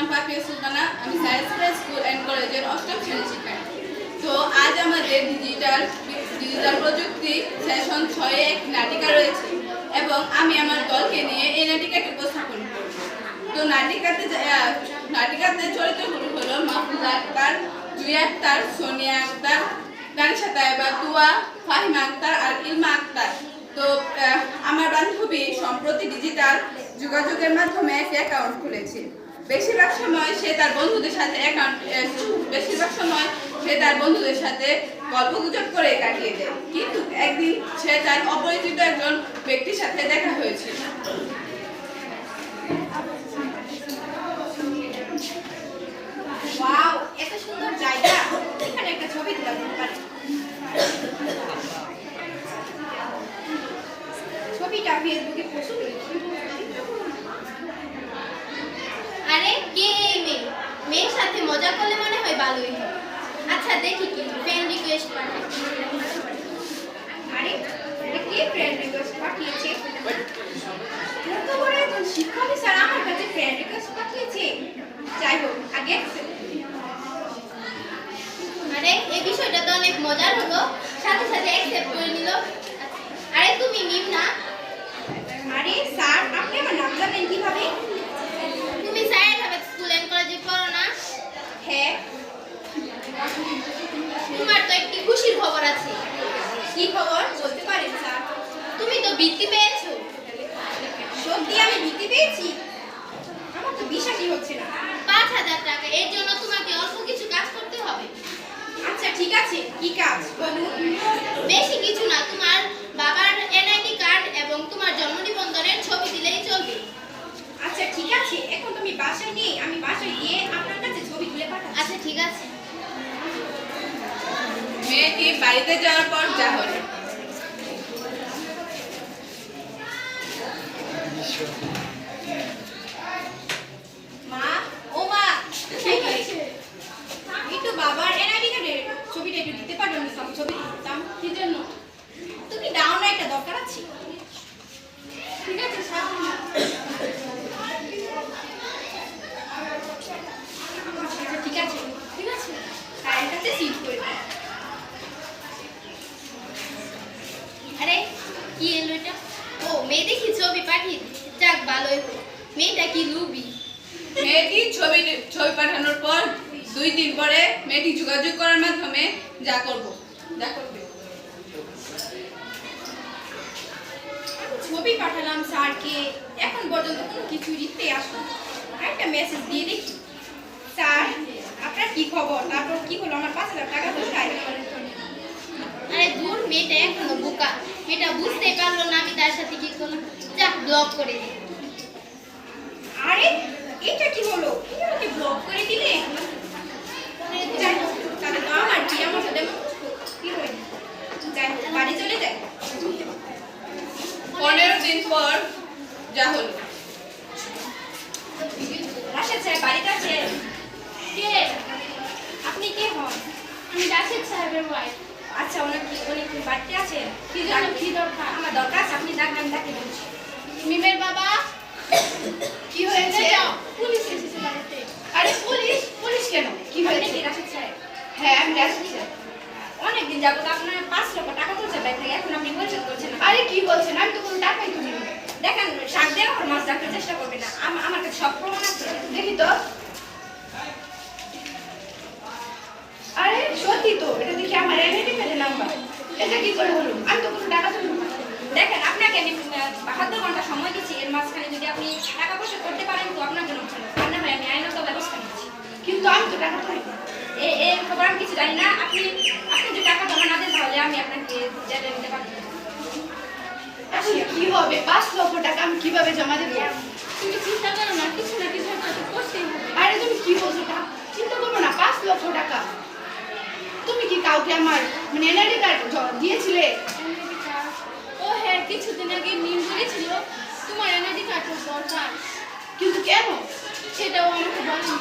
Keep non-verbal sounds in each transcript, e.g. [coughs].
নাম পাপিয়া সুলতানা। আমি science school and কলেজের অষ্টম শ্রেণি শিক্ষার্থী। তো আজ আমাদের ডিজিটাল ডিজিটাল প্রযুক্তি সেশন ছয়ে এক নাটিকা রয়েছে এবং আমি আমার দলকে নিয়ে এই নাটিকাটি উপস্থাপন করব। তো নাটিকাতে নাটিকাতে চরিত্রগুলো হলো মাহফুজা আক্তার, জুই আক্তার, সোনিয়া আক্তার, গানিশা তাইবা, তুয়া, ফাহিমা আক্তার আর ইলমা আক্তার। তো আমার বান্ধবী সম্প্রতি ডিজিটাল যোগাযোগের মাধ্যমে একটি অ্যাকাউন্ট খুলেছে। বেশিরভাগ সময় সে তার বন্ধুদের সাথে বেশিরভাগ সময় সে তার বন্ধুদের সাথে গল্প গুজব করে কাটিয়ে দেয়। কিন্তু একদিন সে তার অপরিচিত একজন ব্যক্তির সাথে দেখা হয়েছিল। এত সুন্দর জায়গা। এখানে একটা ছবি ছবিটা ফেসবুকে পোস্ট করি আরে কে এই মেয়ে মেয়ের সাথে মজা করলে মনে হয় ভালোই হয় আচ্ছা দেখি কি ফ্রেন্ড রিকোয়েস্ট পাঠাই আরে এটা কে ফ্রেন্ড রিকোয়েস্ট পাঠিয়েছে এত বড় একজন শিক্ষক স্যার আমার কাছে ফ্রেন্ড রিকোয়েস্ট পাঠিয়েছে যাই হোক আগে accept করি। আরে এই বিষয়টা তো অনেক মজার হলো। সাথে সাথে অ্যাকসেপ্ট করে নিল। আরে তুমি মিম না? আরে স্যার আপনি আমার নাম জানেন কীভাবে তুমি সায়েদ হাবেদ স্কুল এন্ড কলেজে পড়ো না হ্যাঁ তোমার তো একটি খুশির খবর আছে। কি খবর? বলতে পারেন স্যার তুমি তো বৃত্তি পেয়েছ। সত্যি আমি বৃত্তি পেয়েছি? আমার তো বিশ্বাসই হচ্ছে না। পাঁচ হাজার টাকা, এর জন্য তোমাকে অল্প কিছু কাজ করতে হবে। আচ্ছা ঠিক আছে। কি কাজ? বলুন বেশি বাড়িতে যাওয়ার পর যা হলো মা ও মা কি হয়েছে একটু বাবার এনআইডি কার্ডের ছবিটা একটু দিতে পারবেন না ছবি দিতাম কি জন্য তুমি দাও না একটা দরকার আছে ঠিক আছে স্যার আচ্ছা, ঠিক আছে ঠিক আছে কারেন্টটাতে সিট করে দাও। আরে কি এলো এটা ও মেয়ে দেখি ছবি পাঠিয়ে। যাক ভালোই হলো মেয়েটা কি লুবি? মেয়েটি ছবি ছবি পাঠানোর পর দুই দিন পরে মেয়েটি যোগাযোগ করার মাধ্যমে যা করব যা করবে। ছবি পাঠালাম স্যারকে। এখন পর্যন্ত কোনো কিছু রিপ্লাই আসলো একটা মেসেজ দিয়ে দেখি। স্যার আপনার কি খবর? তারপর কি হলো? আমার পাঁচ হাজার টাকা কোথায়? আরে দূর মেয়েটা এখনও বোকা। মেয়েটা বুঝতে পারল না আমি তার সাথে কি করলাম যাক ব্লক করে দিই। আরে এটা কি হলো? তুমি আমাকে ব্লক করে দিলে? তাহলে তো আমার কি আমার সাথে কি হয় যাই বাড়ি চলে যাই। পনেরো দিন পর যা হলো। রাশেদ বাড়িতে আছে? কে? আপনি কে হন? আমি রাশেদ সাহেবের ওয়াইফ আচ্ছা ওনার কি উনি কি বাড়িতে আছে? কি জন্য কি দরকার? আমার দরকার আছে আপনি ডাক আমি ডাকে বলছি। মিমের বাবা? [coughs] কি হয়েছে? পুলিশ এসেছে বাড়িতে। আরে পুলিশ পুলিশ কেন? কি হয়েছে? কি রাশেদ স্যার? হ্যাঁ আমি রাশেদ স্যার। অনেকদিন যাবত আপনার পাঁচ লক্ষ টাকা তুলছে ব্যাগ থেকে এখন আপনি পরিশোধ করছেন আরে কি বলছেন? আমি তো কোনো টাকাই তুলি দেখেন শাক দিয়ে আমার মাছ রাখার চেষ্টা করবেন না। আম- আমার কাছে সব প্রমাণ আছে। দেখি তো আরে সত্যি তো এটা দেখি আমার এনআইডি কার্ডের নাম্বার এটা কি করে হলো? আমি তো কোনো টাকা তুলি দেখেন আপনাকে আমি বাহাত্তর ঘণ্টা সময় দিচ্ছি। এর মাঝখানে যদি আপনি টাকা পয়সা করতে পারেন তো আপনার জন্য ভালো। আর না হয় আমি আইনত ব্যবস্থা নিচ্ছি। কিন্তু আমি তো টাকা তুলি এ এর খবর আমি কিছু জানি না। আপনি আপনি যদি টাকা জমা না দেন তাহলে আমি আপনাকে জেলে নিতে পারব আসলে কি হবে? পাঁচ লক্ষ টাকা আমি কীভাবে জমা দেবো? তুমি চিন্তা করো না কিছু না কিছু একটা করতেই হবে। আরে তুমি কি বলছো? টা- চিন্তা করব না পাঁচ লক্ষ টাকা। কাউকে আমার মানে এনআইডি কার্ড দিয়েছিলে? ও হ্যাঁ কিছুদিন আগে মিম বলেছিল তোমার এনআইডি কার্ডের দরকার। কিন্তু কেন? সেটাও আমাকে বলেনি।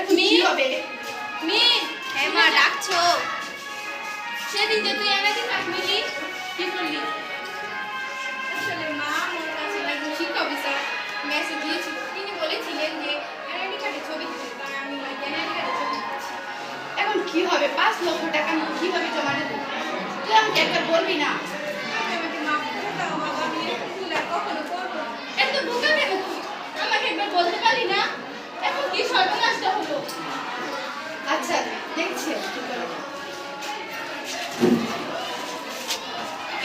এখন কি হবে? মিম হ্যাঁ মা ডাকছো। সেদিন যে তুই এনআইডি কার্ড নিলি কি করলি? আসলে মা আমার কাছে একজন শিক্ষক স্যার মেসেজ দিয়েছিল। তিনি বলেছিলেন যে এনআইডি কার্ডে ছবি দিতে তাই আমি এনআইডি কার্ডে ছবি এখন কি হবে? পাঁচ লক্ষ টাকা কীভাবে জমা দেবো? তুই আমাকে একবার বলবি না? বলতে না? এখন আচ্ছা দেখছি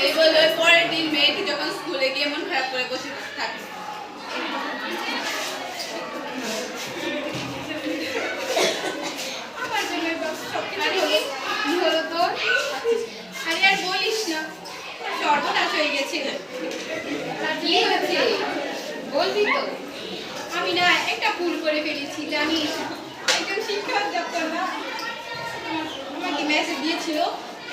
এই পরের দিন মেয়েটি যখন স্কুলে গিয়ে মন খারাপ করে বসে থাকে আরে আরে বলিস না, সর্বনাশ হয়ে গেছে। কি হয়েছে? তো। আমি না একটা ভুল করে ফেলেছি, জানিস? একজন শিক্ষক দপ্তর না, আমাকে মেসেজ দিয়েছিল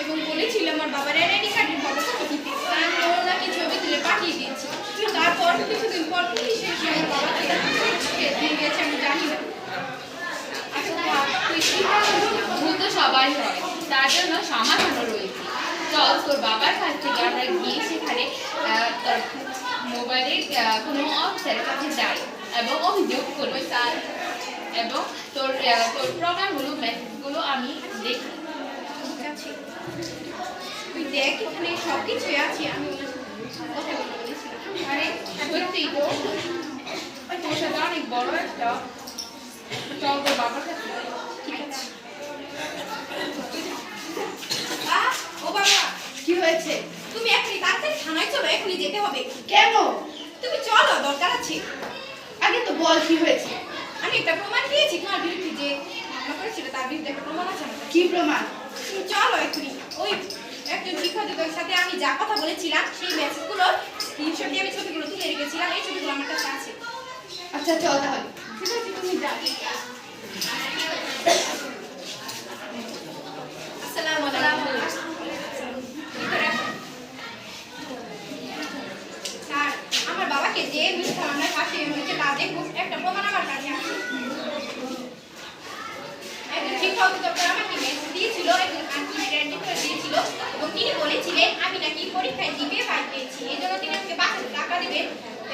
এবং বলেছিল, আমার বাবার এনআইডি কার্ডের ফটো দিতে তাই আমি ওর নাকি ছবি তুলে পাঠিয়ে দিয়েছি তারপর কিছুদিন পর পুলিশ এসে আমার বাবাকে দিয়ে গেছে আমি জানি না আচ্ছা তুই কি ভাবছিস? ভুল তো সবাই হয় তার জন্য সমাধানও রয়েছে। চল তোর বাবার কাছ থেকে আমরা গিয়ে সেখানে তোর মোবাইলে আহ, কোনো অফিসারের কাছে যাই এবং অভিযোগ করব স্যার এবং তোর তোর প্রোগ্রামগুলো মেসেজগুলো আমি দেখি। ঠিক আছে। তুই দেখ এখানে সব কিছুই আছে। আমি সত্যি? তো তোর সাথে অনেক বড় একটা চল তোর বাবার কাছে ঠিক আছে। ও বাবা কি হয়েছে? তুমি এখনই তাড়াতাড়ি থানায় চলো এখনই যেতে হবে। কেন? তুমি চলো দরকার আছে। আগে তো বল কি হয়েছে? আমি একটা প্রমাণ দিয়েছি তোমার বিরুদ্ধে যে মামলা করেছিল তার বিরুদ্ধে একটা প্রমাণ আছে। কি প্রমাণ? তুমি চলো এখনই। ওই একজন শিক্ষকের সাথে আমি যা কথা বলেছিলাম সেই মেসেজগুলোর স্ক্রিনশট দিয়ে আমি ছবিগুলো তুলে রেখেছিলাম এই ছবিগুলো আমার কাছে আছে। আচ্ছা চল তাহলে। ঠিক আছে তুমি যাও আসসালামু আলাইকুম স্যার আমার যে মিথ্যা তা দেখুন একটা প্রমাণ আছে। একজন শিক্ষক দপ্তর আমাকে দিয়েছিল আন্টি দিয়েছিল, এবং তিনি বলেছিলেন, আমি নাকি পরীক্ষায় দিবে পাই পেয়েছি, এই জন্য তিনি আমাকে হাজার টাকা দেবেন।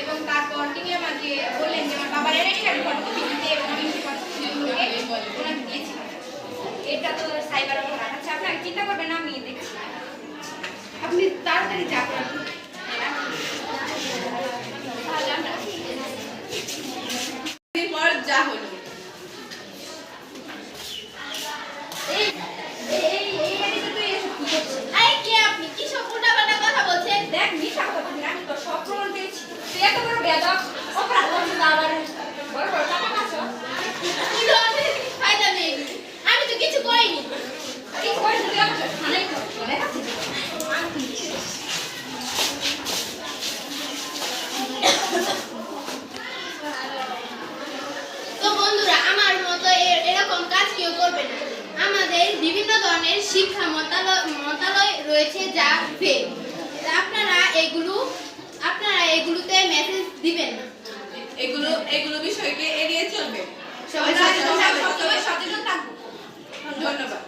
এবং তারপর তিনি আমাকে বললেন যে, আমার বাবার এনআইডি কার্ডের ফটোকপি দিতে এবং আমি সেই ফটোকপিগুলোকে ওনাকে দিয়েছিলাম এটা তো সাইবার অপরাধ আচ্ছা আপনার চিন্তা করবেন না আমি দেখছি আপনি তাড়াতাড়ি যা করেন তাহলে আমরা দিন পর যা হলো এই এই এই গাড়িতে তুই এসব কি করছিস আরে কে আপনি কি সব উল্টাপাল্টা কথা বলছেন দেখ কথা বলবি আমি তো সব প্রমাণ পেয়েছি তুই এত বড় বেদক অপরাধ করছিস আবার। বড় বড় টাকা নেই আমি তো কিছু করিনি। এই কই তুই আমাকে থানায় তো চলে তো বন্ধুরা আমার মতো এরকম কাজ কেউ করবে না। আমাদের বিভিন্ন ধরনের শিক্ষা মন্ত্রালয় রয়েছে যা ফেক আপনারা এগুলো আপনারা এগুলোতে মেসেজ দিবেন এগুলো এগুলো বিষয়কে এড়িয়ে চলবে। সবাই সচেতন থাকব ধন্যবাদ।